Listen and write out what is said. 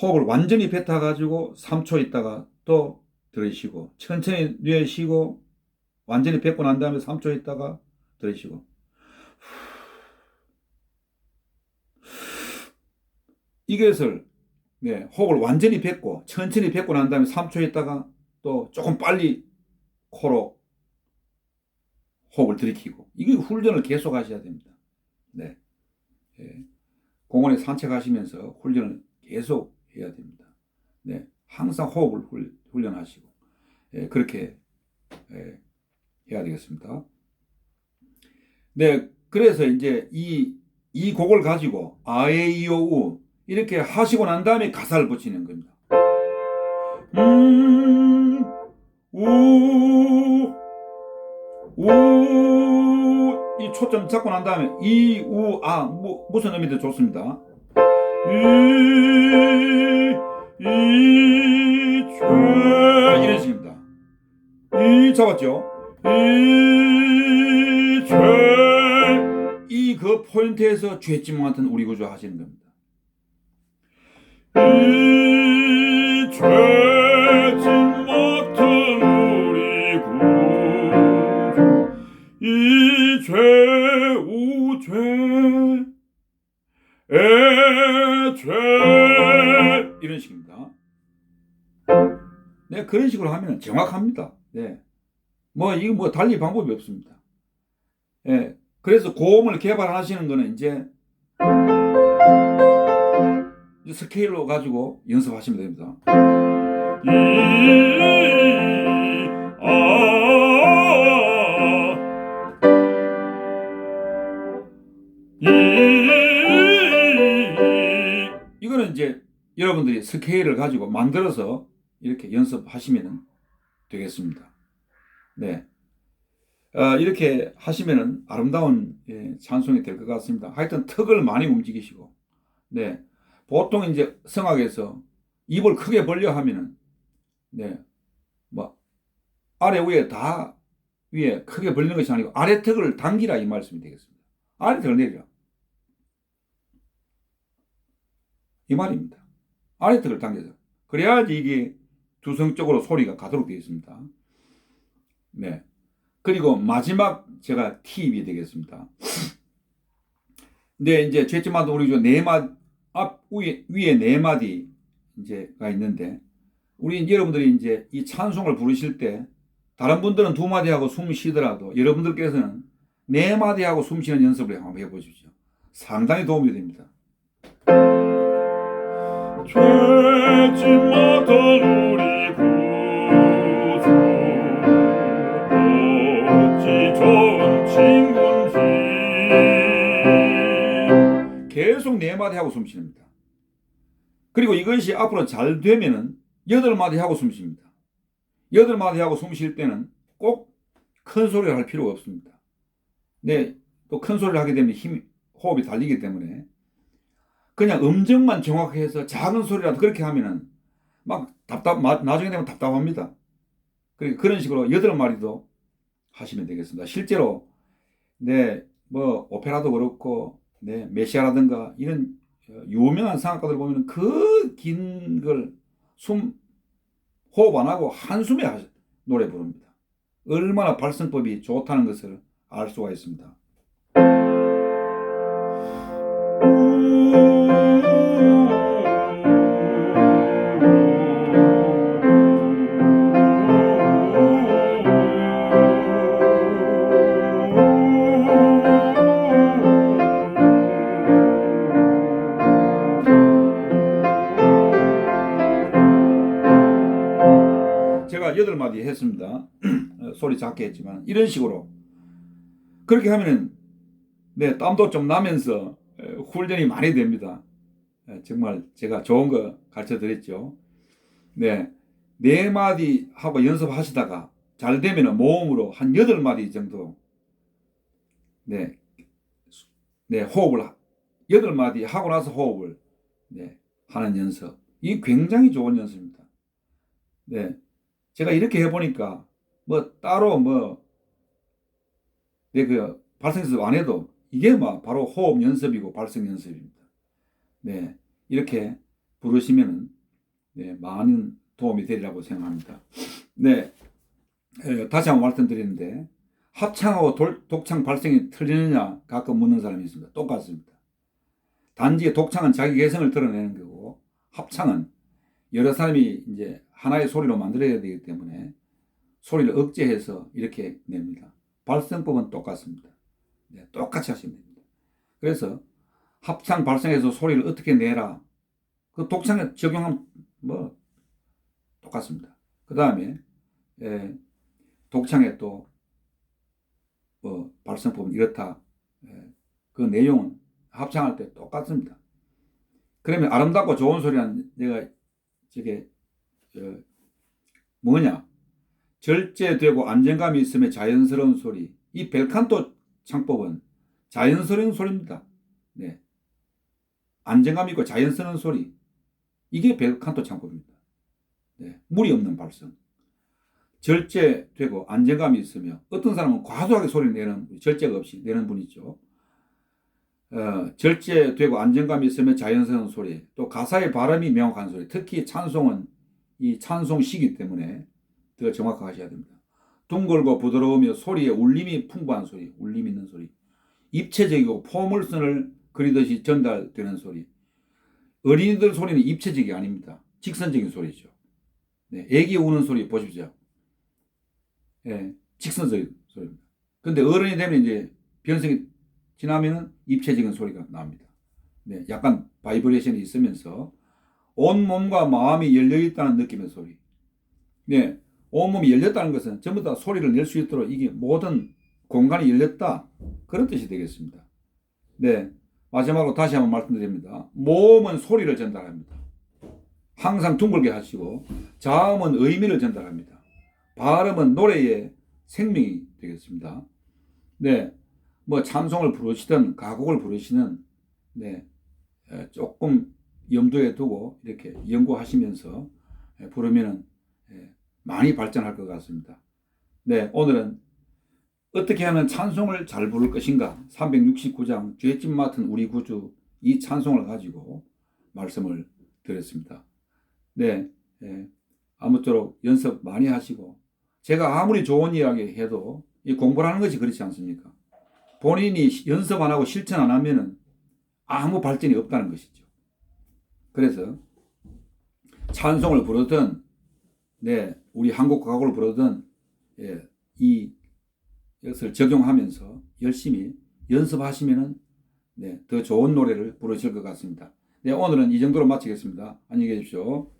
호흡을 완전히 뱉어가지고 3초 있다가 또 들이쉬고 천천히 내쉬고 완전히 뱉고 난 다음에 3초 있다가 들이쉬고 이것을 네, 호흡을 완전히 뱉고 천천히 뱉고 난 다음에 3초 있다가 또 조금 빨리 코로 호흡을 들이키고 이게 훈련을 계속 하셔야 됩니다. 네. 예. 공원에 산책하시면서 훈련을 계속. 네. 항상 호흡을 훈- 훈련하시고 예, 그렇게 예, 해야 되겠습니다. 네. 그래서 이제 이, 이 곡을 가지고 아에 이오우 이렇게 하시고 난 다음에 가사를 붙이는 겁니다. 음, 우, 우, 이 초점 잡고 난 다음에 이, 우, 아, 뭐, 무슨 의미도 좋습니다. 이, 이, 이, 잡았죠? 이, 죄, 이 그 포인트에서 죄짐 같은 우리 구조 하시는 겁니다. 이 죄짐 같은 우리 구주 이 죄, 우 죄, 에 죄, 이런 식입니다. 네, 그런 식으로 하면 정확합니다. 네. 뭐, 이거 뭐 달리 방법이 없습니다. 예. 그래서 고음을 개발하시는 거는 이제 스케일로 가지고 연습하시면 됩니다. 이, 아, 이, 이거는 이제 여러분들이 스케일을 가지고 만들어서 이렇게 연습하시면 되겠습니다. 네. 어, 이렇게 하시면은 아름다운 예, 찬송이 될 것 같습니다. 하여튼 턱을 많이 움직이시고, 네. 보통 이제 성악에서 입을 크게 벌려 하면은, 네. 뭐, 아래 위에 다 위에 크게 벌리는 것이 아니고 아래 턱을 당기라 이 말씀이 되겠습니다. 아래 턱을 내리라. 이 말입니다. 아래 턱을 당겨서. 그래야지 이게 두성적으로 소리가 가도록 되어 있습니다. 네. 그리고 마지막 제가 팁이 되겠습니다. 네, 이제 죄지마도 우리 네 마디 앞 위에 위에 네 마디 이제가 있는데 우리 여러분들이 이제 이 찬송을 부르실 때 다른 분들은 두 마디 하고 숨 쉬더라도 여러분들께서는 네 마디 하고 숨 쉬는 연습을 한번 해 보십시오. 상당히 도움이 됩니다. 죄짐마던 마디 하고 숨 쉽니다. 그리고 이것이 앞으로 잘 되면은 여덟 마디 하고 숨 쉽니다. 여덟 마디 하고 숨 쉴 때는 꼭 큰 소리를 할 필요가 없습니다. 네, 또 큰 소리를 하게 되면 힘, 호흡이 달리기 때문에 그냥 음정만 정확해서 작은 소리라도 그렇게 하면은 막 답답, 마- 나중에 되면 답답합니다. 그러니까 그런 식으로 여덟 마디도 하시면 되겠습니다. 실제로 네, 뭐 오페라도 그렇고 네, 메시아라든가 이런 어, 유명한 상악가들 보면 그 긴 걸 숨 호흡 안 하고 한숨에 하- 노래 부릅니다. 얼마나 발성법이 좋다는 것을 알 수가 있습니다. 제가 여덟 마디 했습니다. 어, 소리 작게 했지만 이런 식으로 그렇게 하면은 네 땀도 좀 나면서 에, 훈련이 많이 됩니다. 에, 정말 제가 좋은 거 가르쳐 드렸죠. 네. 네 마디 하고 연습하시다가 잘 되면은 모음으로 한 여덟 마디 정도 네. 네, 호흡을 하- 여덟 마디 하고 나서 호흡을 네, 하는 연습. 이 굉장히 좋은 연습입니다. 네. 제가 이렇게 해보니까 뭐 따로 뭐내그 발성 연습 안 해도 이게 막 바로 호흡 연습이고 발성 연습입니다. 네 이렇게 부르시면은 네, 많은 도움이 되리라고 생각합니다. 네, 에, 다시 한번 말씀드리는데 합창하고 돌- 독창 발성이 틀리느냐 가끔 묻는 사람이 있습니다. 똑같습니다. 단지 독창은 자기 개성을 드러내는 거고 합창은 여러 사람이 이제 하나의 소리로 만들어야 되기 때문에 소리를 억제해서 이렇게 냅니다. 발성법은 똑같습니다. 네, 똑같이 하시면 됩니다. 그래서 합창 발성해서 소리를 어떻게 내라. 그 독창에 적용하면 뭐 똑같습니다. 그 다음에 독창에 또 뭐 발성법은 이렇다. 예, 그 내용은 합창할 때 똑같습니다. 그러면 아름답고 좋은 소리는 내가 저게 어, 뭐냐? 절제되고 안정감이 있으면 자연스러운 소리. 이 벨칸토 창법은 자연스러운 소리입니다. 네. 안정감 있고 자연스러운 소리. 이게 벨칸토 창법입니다. 네. 무리 없는 발성. 절제되고 안정감이 있으며 어떤 사람은 과도하게 소리 내는 절제가 없이 내는 분이 있죠. 어, 절제되고 안정감이 있으면 자연스러운 소리, 또 가사의 발음이 명확한 소리, 특히 찬송은 이 찬송시기 때문에 더 정확하게 하셔야 됩니다. 둥글고 부드러우며 소리에 울림이 풍부한 소리, 울림 있는 소리, 입체적이고 포물선을 그리듯이 전달되는 소리. 어린이들 소리는 입체적이 아닙니다. 직선적인 소리죠. 네, 애기 우는 소리 보십시오. 예, 직선적인 소리입니다. 근데 어른이 되면 이제 변성이 지나면은 입체적인 소리가 나옵니다. 네, 약간 바이브레이션이 있으면서 온 몸과 마음이 열려 있다는 느낌의 소리. 네, 온 몸이 열렸다는 것은 전부 다 소리를 낼 수 있도록 이게 모든 공간이 열렸다 그런 뜻이 되겠습니다. 네, 마지막으로 다시 한번 말씀드립니다. 모음은 소리를 전달합니다. 항상 둥글게 하시고 자음은 의미를 전달합니다. 발음은 노래의 생명이 되겠습니다. 네, 뭐 찬송을 부르시든 가곡을 부르시는 네, 에, 조금 염두에 두고 이렇게 연구하시면서 에, 부르면은 에, 많이 발전할 것 같습니다. 네, 오늘은 어떻게 하면 찬송을 잘 부를 것인가 369장 죄짐 맡은 우리 구주 이 찬송을 가지고 말씀을 드렸습니다. 네, 예, 아무쪼록 연습 많이 하시고 제가 아무리 좋은 이야기 해도 이 공부를 하는 것이 그렇지 않습니까? 본인이 연습 안 하고 실천 안 하면은 아무 발전이 없다는 것이죠. 그래서 찬송을 부르든, 네, 우리 한국 가곡을 부르든, 예, 이 이것을 적용하면서 열심히 연습하시면은 네, 더 좋은 노래를 부르실 것 같습니다. 네, 오늘은 이 정도로 마치겠습니다. 안녕히 계십시오.